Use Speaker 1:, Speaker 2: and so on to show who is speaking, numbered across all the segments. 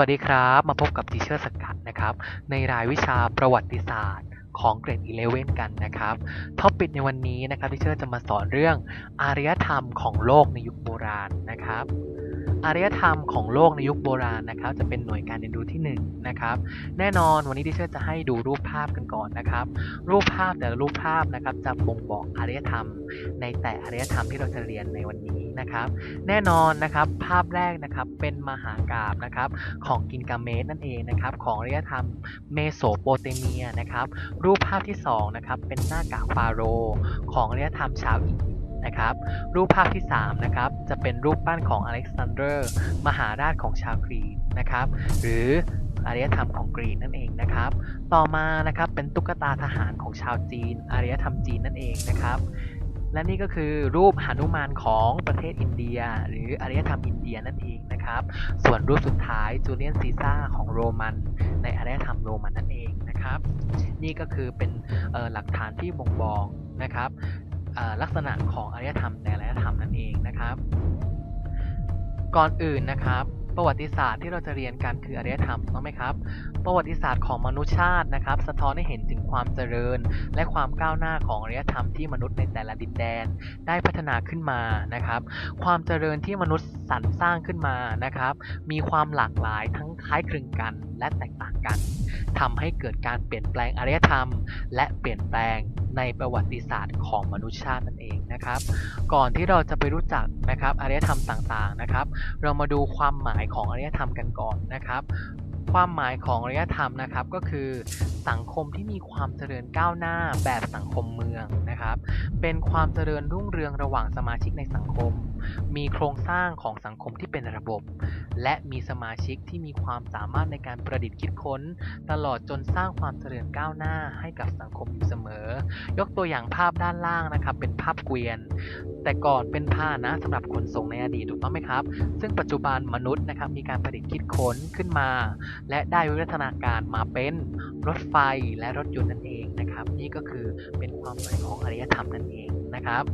Speaker 1: วัสดีครับ มาพบกับทีเชอร์สกัดนะครับ ในรายวิชาประวัติศาสตร์ของเกรด 11 กันนะครับท็อปิกในวันนี้นะครับทีเชอร์จะมาสอนเรื่องอารยธรรมของโลกในยุคโบราณนะครับ อารยธรรมของโลกในยุคโบราณนะครับ จะเป็นหน่วยการเรียนรู้ที่1นงนะครับ แน่นอนวันนี้ดิเชอร์จะให้ดูรูปภาพกันก่อนนะครับ รูปภาพแต่ละรูปภาพนะครับจะบ่งบอกอารยธรรม ในแต่อารยธรรมที่เราจะเรียนในวันนี้นะครับ แน่นอนนะครับภาพแรกนะครับเป็นมหากราบนะครับของกินกาเมสนั่นเองนะครับของอารยธรรมเมโสโปเตเมียนะครับ รูปภาพที่2นะครับเป็นหน้ากากฟาโรห์ของอารยธรรมชาวอียิปต์ นะครับ รูปภาพที่ 3 นะครับ จะเป็นรูปปั้นของอเล็กซานเดอร์ มหาราชของชาวกรีกนะครับ หรืออารยธรรมของกรีกนั่นเองนะครับ ต่อมานะครับเป็นตุ๊กตาทหารของชาวจีน อารยธรรมจีนนั่นเองนะครับ และนี่ก็คือรูปหนุมานของประเทศอินเดีย หรืออารยธรรมอินเดียนั่นเองนะครับ ส่วนรูปสุดท้ายจูเลียนซีซ่าของโรมัน ในอารยธรรมโรมันนั่นเองนะครับ นี่ก็คือเป็นหลักฐานที่บ่งบอกนะครับ ลักษณะของอารยธรรมแต่ละธรรมนั่นเองนะครับ ก่อนอื่นนะครับ ประวัติศาสตร์ที่เราจะเรียนกันคืออารยธรรมถูกต้องไหมครับ ประวัติศาสตร์ของมนุษยชาตินะครับ สะท้อนให้เห็นถึงความเจริญ และความก้าวหน้าของอารยธรรมที่มนุษย์ในแต่ละดินแดน ได้พัฒนาขึ้นมานะครับ ความเจริญที่มนุษย์สรรสร้างขึ้นมานะครับ มีความหลากหลายทั้งคล้ายคลึงกันและแตกต่างกันทำให้เกิดการเปลี่ยนแปลงอารยธรรม และเปลี่ยนแปลง ในประวัติศาสตร์ของมนุษยชาตินั่นเองนะครับ ก่อนที่เราจะไปรู้จักนะครับอารยธรรมต่างๆนะครับ เรามาดูความหมายของอารยธรรมกันก่อนนะครับ ความหมายของอารยธรรมนะครับก็คือสังคมที่มีความเจริญก้าวหน้าแบบสังคมเมืองนะครับ เป็นความเจริญรุ่งเรืองระหว่างสมาชิกในสังคม มีโครงสร้างของสังคมที่เป็นระบบ และมีสมาชิกที่มีความสามารถในการประดิษฐ์คิดค้น ตลอดจนสร้างความเจริญก้าวหน้าให้กับสังคมอยู่เสมอ ยกตัวอย่างภาพด้านล่างนะครับ เป็นภาพเกวียน แต่ก่อนเป็นพานะสำหรับขนส่งในอดีตถูกต้องไหมครับ ซึ่งปัจจุบันมนุษย์นะครับมีการประดิษฐ์คิดค้นขึ้นมาและได้วิวัฒนาการมาเป็นรถไฟและรถยนต์นั่นเองนะครับ นี่ก็คือเป็นความหมายของอารยธรรมนั่นเองนะครับ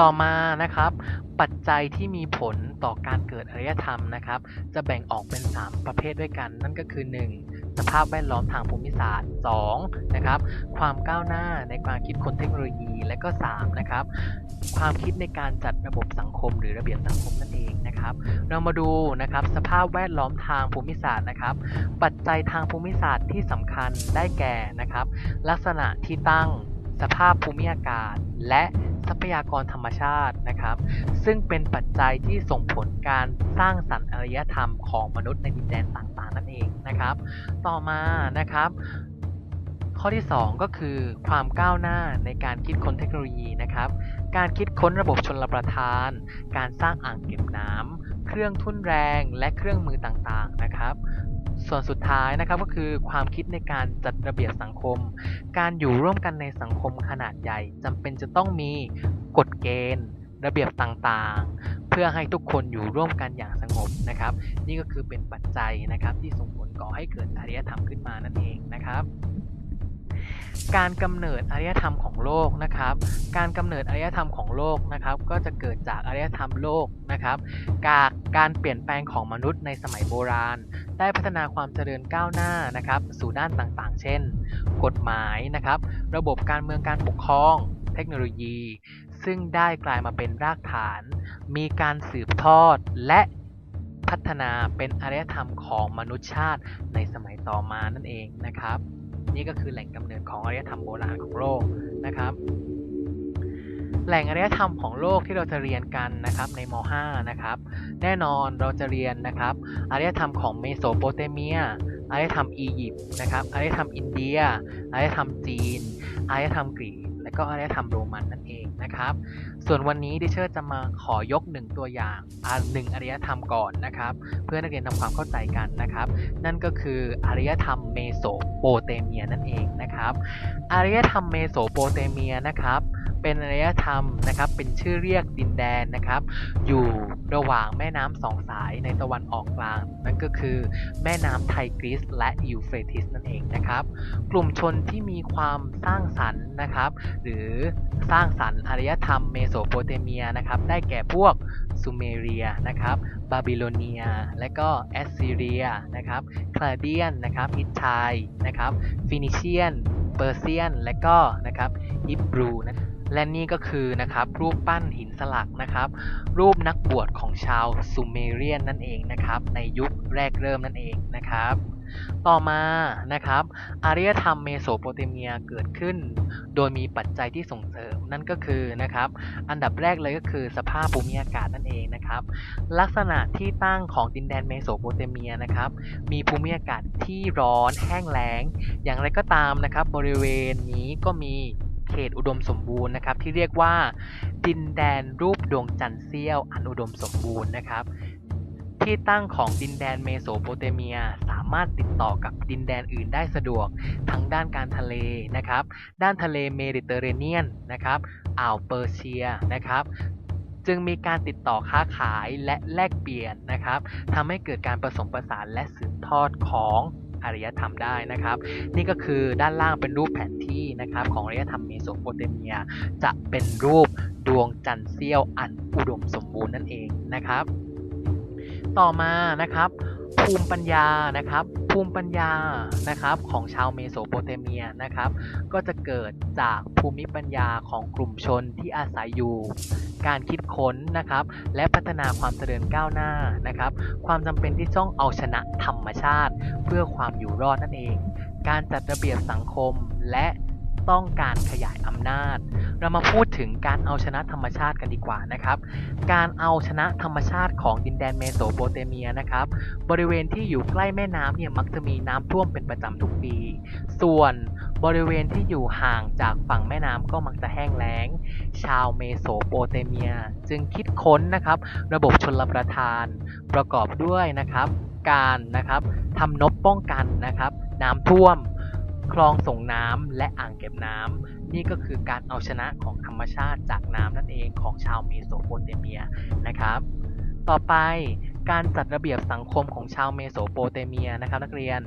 Speaker 1: ต่อมานะครับ ปัจจัยที่มีผลต่อการเกิดอารยธรรมนะครับ จะแบ่งออกเป็น 3 ประเภทด้วยกัน นั่นก็คือ 1. สภาพแวดล้อมทางภูมิศาสตร์ 2. นะครับความก้าวหน้าในการคิดค้นเทคโนโลยี และก็ 3. นะครับความคิดในการจัดระบบสังคมหรือระเบียบสังคมนั่นเอง นะครับ เรามาดูนะครับสภาพแวดล้อมทางภูมิศาสตร์นะครับ ปัจจัยทางภูมิศาสตร์ที่สำคัญได้แก่นะครับ ลักษณะที่ตั้งสภาพภูมิอากาศ และทรัพยากรธรรมชาตินะครับ ซึ่งเป็นปัจจัยที่ส่งผลการสร้างสรรค์อารยธรรมของมนุษย์ในดินแดนต่างๆ นั่นเองนะครับ ต่อมานะครับ ข้อที่ 2 ก็คือความก้าวหน้าในการคิดค้นเทคโนโลยีนะครับ การคิดค้นระบบชนลประทาน การสร้างอ่างเก็บน้ำเครื่องทุ่นแรงและเครื่องมือต่างๆนะครับ ส่วนสุดท้ายนะครับก็คือความคิดในการจัดระเบียบสังคม การอยู่ร่วมกันในสังคมขนาดใหญ่จำเป็นจะต้องมีกฎเกณฑ์ ระเบียบต่างๆ เพื่อให้ทุกคนอยู่ร่วมกันอย่างสงบนะครับ นี่ก็คือเป็นปัจจัยนะครับที่ส่งผลก่อให้เกิดอารยธรรมขึ้นมานั่นเองนะครับ การกำเนิดอารยธรรมของโลกนะครับ การกำเนิดอารยธรรมของโลกนะครับ ก็จะเกิดจากอารยธรรมโลกนะครับจากการเปลี่ยนแปลงของมนุษย์ในสมัยโบราณ ได้พัฒนาความเจริญก้าวหน้านะครับสู่ด้านต่างๆ เช่น กฎหมายนะครับ ระบบการเมืองการปกครอง เทคโนโลยี ซึ่งได้กลายมาเป็นรากฐาน มีการสืบทอดและพัฒนาเป็นอารยธรรมของมนุษยชาติในสมัยต่อมานั่นเองนะครับ นี่ก็คือแหล่งกำเนิดของอารยธรรมโบราณของโลกนะครับ แหล่งอารยธรรมของโลกที่เราจะเรียนกันนะครับในม .5 นะครับ แน่นอนเราจะเรียนนะครับอารยธรรมของเมโสโปเตเมียอารยธรรมอียิปต์นะครับอารยธรรมอินเดียอารยธรรมจีนอารยธรรมกรีกและก็อารยธรรมโรมันนั่นเอง นะครับ ส่วนวันนี้ดิเชอร์จะมาขอยกหนึ่งตัวอย่างอาหนึ่งอริยธรรมก่อนนะครับ เพื่อนักเรียนทำความเข้าใจกันนะครับ นั่นก็คืออริยธรรมเมโสโปเตเมียนั่นเองนะครับอารยธรรมเมโสโปเตเมียนะครับ เป็นอารยธรรมนะครับ เป็นชื่อเรียกดินแดนนะครับ อยู่ระหว่างแม่น้ำสองสายในตะวันออกกลาง นั่นก็คือแม่น้ำไทกริสและยูเฟรติสนั่นเองนะครับ กลุ่มชนที่มีความสร้างสรรค์นะครับ หรือสร้างสรรค์อารยธรรมเมโสโปเตเมียนะครับ ได้แก่พวกซูเมเรียนะครับ บาบิโลเนีย และก็แอสซีเรียนะครับคลาเดียนนะครับฮิตไทนะครับฟินิเชียนเปอร์เซียน และก็นะครับฮิบรูนะ และนี่ก็คือนะครับรูปปั้นหินสลักนะครับ รูปนักบวชของชาวซูเมเรียนนั่นเองนะครับ ในยุคแรกเริ่มนั่นเองนะครับ ต่อมานะครับอารยธรรมเมโสโปเตเมียเกิดขึ้น โดยมีปัจจัยที่ส่งเสริมนั่นก็คือนะครับอันดับแรกเลยก็คือสภาพภูมิอากาศนั่นเองนะครับ ลักษณะที่ตั้งของดินแดนเมโสโปเตเมียนะครับมีภูมิอากาศที่ร้อนแห้งแล้ง อย่างไรก็ตามนะครับบริเวณนี้ก็มี เขตอุดมสมบูรณ์นะครับ ที่เรียกว่า ดินแดนรูปดวงจันทร์เสี้ยวอันอุดมสมบูรณ์นะครับ ที่ตั้งของดินแดนเมโสโปเตเมีย สามารถติดต่อกับดินแดนอื่นได้สะดวก ทั้งด้านการทะเลนะครับ ด้านทะเลเมดิเตอร์เรเนียนนะครับอ่าวเปอร์เซียนะครับจึงมีการติดต่อค้าขายและแลกเปลี่ยนนะครับทำให้เกิดการผสมผสานและสืบทอดของ อารยธรรมได้นะครับ นี่ก็คือด้านล่างเป็นรูปแผนที่นะครับของอารยธรรมเมโสโปเตเมีย จะเป็นรูปดวงจันทร์เสี้ยวอันอุดมสมบูรณ์นั่นเองนะครับ ต่อมานะครับ ภูมิปัญญานะครับ ภูมิปัญญานะครับของชาวเมโสโปเตเมียนะครับ ก็จะเกิดจากภูมิปัญญาของกลุ่มชนที่อาศัยอยู่ การคิดค้นนะครับ และพัฒนาความเจริญก้าวหน้านะครับ ความจำเป็นที่ต้องเอาชนะธรรมชาติ เพื่อความอยู่รอดนั่นเอง การจัดระเบียบสังคมและต้องการขยายอำนาจ เรามาพูดถึงการเอาชนะธรรมชาติกันดีกว่านะครับ การเอาชนะธรรมชาติของดินแดนเมโสโปเตเมียนะครับ บริเวณที่อยู่ใกล้แม่น้ำเนี่ยมักจะมีน้ำท่วมเป็นประจำทุกปี ส่วนบริเวณที่อยู่ห่างจากฝั่งแม่น้ำก็มักจะแห้งแล้ง ชาวเมโสโปเตเมีย จึงคิดค้นนะครับ ระบบชนลประทาน ประกอบด้วยนะครับ การนะครับทำนบป้องกันนะครับ น้ำท่วม คลองส่งน้ำและอ่างเก็บน้ำนี่ก็คือการเอาชนะของธรรมชาติจากน้ำนั่นเองของชาวเมโสโปเตเมียนะครับ ต่อไปการจัดระเบียบสังคมของชาวเมโสโปเตเมียนะครับ นักเรียน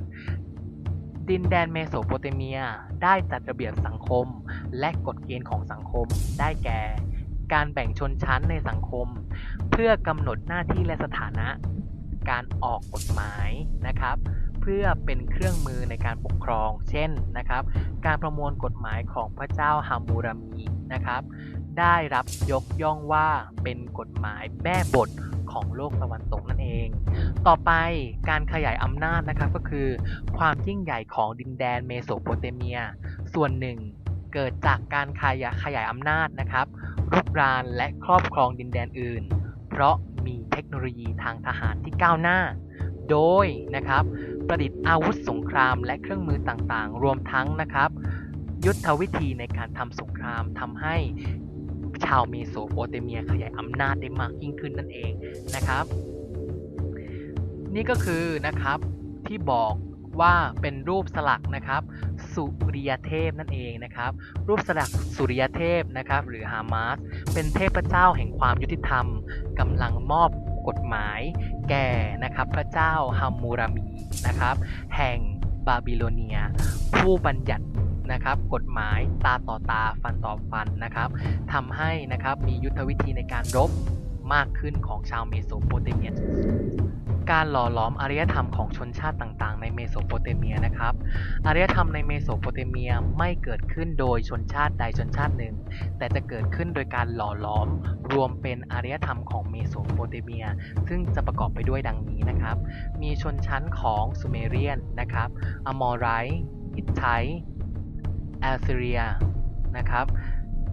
Speaker 1: ดินแดนเมโสโปเตเมีย ได้จัดระเบียบสังคม และกฎเกณฑ์ของสังคมได้แก่ การแบ่งชนชั้นในสังคม เพื่อกำหนดหน้าที่และสถานะ การออกกฎหมายนะครับ เพื่อเป็นเครื่องมือในการปกครอง เช่นนะครับ การประมวลกฎหมายของพระเจ้าฮามูรามีนะครับ ได้รับยกย่องว่าเป็นกฎหมายแม่บทของโลกตะวันตกนั่นเอง ต่อไปการขยายอำนาจนะครับก็คือ ความยิ่งใหญ่ของดินแดนเมโสโปเตเมีย ส่วนหนึ่งเกิดจากการขยายขยายอำนาจนะครับรุกรานและครอบครองดินแดนอื่น เพราะมีเทคโนโลยีทางทหารที่ก้าวหน้า โดยนะครับ ประดิษฐ์อาวุธสงครามและเครื่องมือต่างๆ รวมทั้งนะครับ ยุทธวิธีในการทำสงครามทำให้ชาวเมโสโปเตเมียขยายอำนาจได้มากยิ่งขึ้นนั่นเองนะครับ นี่ก็คือนะครับที่บอกว่าเป็นรูปสลักนะครับสุริยเทพนั่นเองนะครับ รูปสลักสุริยเทพนะครับ หรือฮามาสเป็นเทพเจ้าแห่งความยุติธรรมกำลังมอบกฎหมาย แก่นะครับ พระเจ้าฮัมมูรามี นะครับ แห่งบาบิโลเนีย ผู้บัญญัตินะครับกฎหมายตาต่อตาฟันต่อฟันนะครับทำให้นะครับมียุทธวิธีในการรบมากขึ้นของชาวเมโสโปเตเมีย การหล่อหลอมอารยธรรมของชนชาติต่างๆ ในเมโสโปเตเมียนะครับอารยธรรมในเมโสโปเตเมียไม่เกิดขึ้นโดยชนชาติใดชนชาติหนึ่ง แต่จะเกิดขึ้นโดยการหล่อหลอมรวมเป็นอารยธรรมของเมโสโปเตเมีย ซึ่งจะประกอบไปด้วยดังนี้นะครับ มีชนชั้นของซูเมเรียนนะครับอมอไรอิตไทแอลซีเรียนะครับ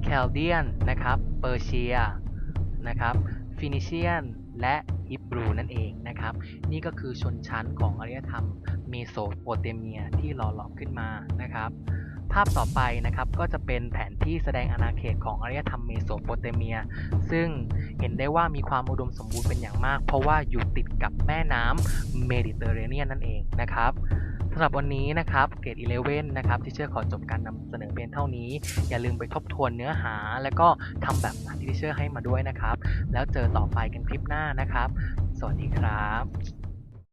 Speaker 1: แคลเดียนนะครับเปอร์เซียนะครับฟินิเชียน และฮิบรูนั่นเองนะครับ นี่ก็คือชนชั้นของอารยธรรมเมโสโปเตเมียที่หล่อหลอมขึ้นมานะครับ ภาพต่อไปนะครับก็จะเป็นแผนที่แสดงอาณาเขตของอารยธรรมเมโสโปเตเมีย ซึ่งเห็นได้ว่ามีความอุดมสมบูรณ์เป็นอย่างมาก เพราะว่าอยู่ติดกับแม่น้ำเมดิเตอร์เรเนียนนั่นเองนะครับสำหรับวันนี้นะครับเกรดอีเลเว่นนะครับที่เชื่อขอจบการนำเสนอเพียงเท่านี้ อย่าลืมไปทบทวนเนื้อหา และก็ทำแบบที่เชื่อให้มาด้วยนะครับ แล้วเจอต่อไปกันคลิปหน้านะครับ สวัสดีครับ